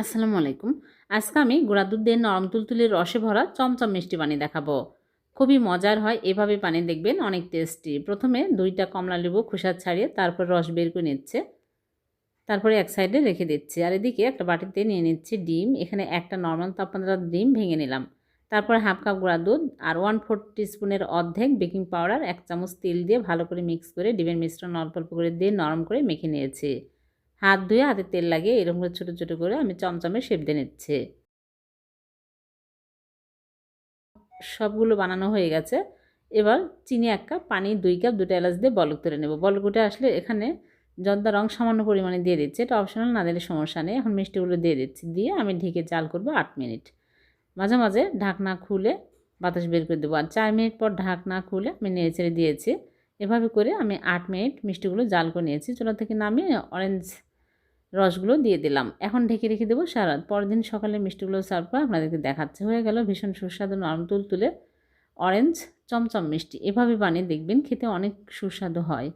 আসসালামু আলাইকুম। আজকে আমি গুঁড়া দুধ দিয়ে নরম তুলতুলির রসে ভরা চমচম মিষ্টি পানি দেখাবো। খুবই মজার হয়, এভাবে পানি দেখবেন অনেক টেস্টি। প্রথমে দুইটা কমলা লেবু খোসা ছাড়িয়ে তারপর রস বের করে নিচ্ছে। তারপরে এক সাইডে রেখে দিচ্ছি। আর এদিকে একটা বাটিতে নিয়ে নিচ্ছি ডিম। এখানে একটা নর্মাল তাপমাত্রার ডিম ভেঙে নিলাম। তারপর হাফ কাপ গুঁড়া দুধ আর ওয়ান ফোর স্পুনের অর্ধেক বেকিং পাউডার, এক চামচ তেল দিয়ে ভালো করে মিক্স করে ডিমের মিশ্রণ অল্প অল্প করে দিয়ে নরম করে মেখে নিয়েছি। হাত ধুয়ে হাতে তেল লাগিয়ে এরকম করে ছোটো ছোটো করে আমি চমচমে শেপ দিয়ে নিচ্ছি। সবগুলো বানানো হয়ে গেছে। এবার চিনি এক কাপ, পানি দুই কাপ, দুটো এলাচ দিয়ে বলক তুলে নেব। বলক উঠে আসলে এখানে জর্দা রং সামান্য পরিমাণে দিয়ে দিচ্ছে। এটা অপশনাল না দিলে সমস্যা নেই। এখন মিষ্টিগুলো দিয়ে দিচ্ছি। দিয়ে আমি ঢেকে চাল করব আট মিনিট। মাঝে মাঝে ঢাকনা খুলে বাতাস বের করে দেবো। আর চার মিনিট পর ঢাকনা খুলে আমি নেড়ে ছেড়ে দিয়েছি। এভাবে করে আমি আট মিনিট মিষ্টিগুলো জাল করে নিয়েছি। চুলা থেকে নামিয়ে অরেঞ্জ রসগুলো দিয়ে দিলাম। এখন ঢেকে রেখে দেবো সারা পরের দিন সকালে মিষ্টিগুলো সার্ভ করে আপনাদেরকে দেখাচ্ছে। হয়ে গেল ভীষণ সুস্বাদু নরম তুল তুলে অরেঞ্জ চমচম মিষ্টি। এভাবে বানিয়ে দেখবেন খেতে অনেক সুস্বাদু হয়।